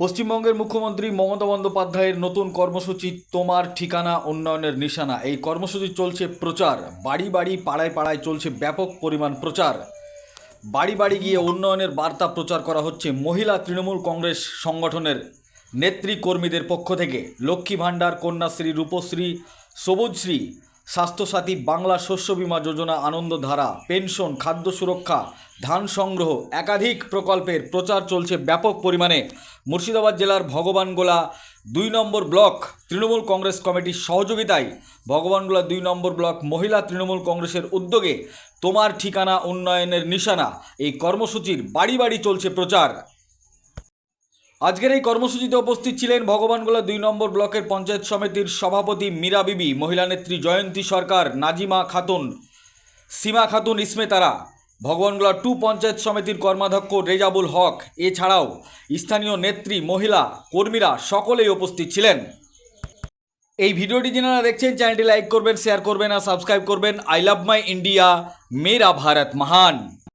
পশ্চিমবঙ্গের মুখ্যমন্ত্রী মমতা বন্দ্যোপাধ্যায়ের নতুন কর্মসূচি, তোমার ঠিকানা উন্নয়নের নিশানা। এই কর্মসূচি চলছে প্রচার। বাড়ি বাড়ি পাড়ায় পাড়ায় চলছে ব্যাপক পরিমাণ প্রচার। বাড়ি বাড়ি গিয়ে উন্নয়নের বার্তা প্রচার করা হচ্ছে মহিলা তৃণমূল কংগ্রেস সংগঠনের নেত্রী কর্মীদের পক্ষ থেকে। লক্ষ্মী ভাণ্ডার, কন্যাশ্রী, রূপশ্রী, সবুজশ্রী স্বাস্থ্যসাথী বাংলা শস্য বীমা যোজনা আনন্দধারা, পেনশন, খাদ্য সুরক্ষা, ধান সংগ্রহ, একাধিক প্রকল্পের প্রচার চলছে ব্যাপক পরিমাণে। মুর্শিদাবাদ জেলার ভগবানগোলা দুই নম্বর ব্লক তৃণমূল কংগ্রেস কমিটির সহযোগিতায়, ভগবানগোলা দুই নম্বর ব্লক মহিলা তৃণমূল কংগ্রেসের উদ্যোগে তোমার ঠিকানা উন্নয়নের নিশানা, এই কর্মসূচির বাড়ি বাড়ি চলছে প্রচার। আজকের এই কর্মসূচিতে উপস্থিত ছিলেন ভগবানগোলা দুই নম্বর ব্লকের পঞ্চায়েত সমিতির সভাপতি মীরা বিবি, মহিলা নেত্রী জয়ন্তী সরকার, নাজিমা খাতুন, সীমা খাতুন ইসমেতারা, ভগবানগোলা টু পঞ্চায়েত সমিতির কর্মাধ্যক্ষ রেজাবুল হক। এছাড়াও স্থানীয় নেত্রী, মহিলা, কর্মীরা সকলেই উপস্থিত ছিলেন। এই ভিডিওটি যারা দেখছেন, চ্যানেলটি লাইক করবেন, শেয়ার করবেন আর সাবস্ক্রাইব করবেন। আই লাভ মাই ইন্ডিয়া, মেরা ভারত মহান।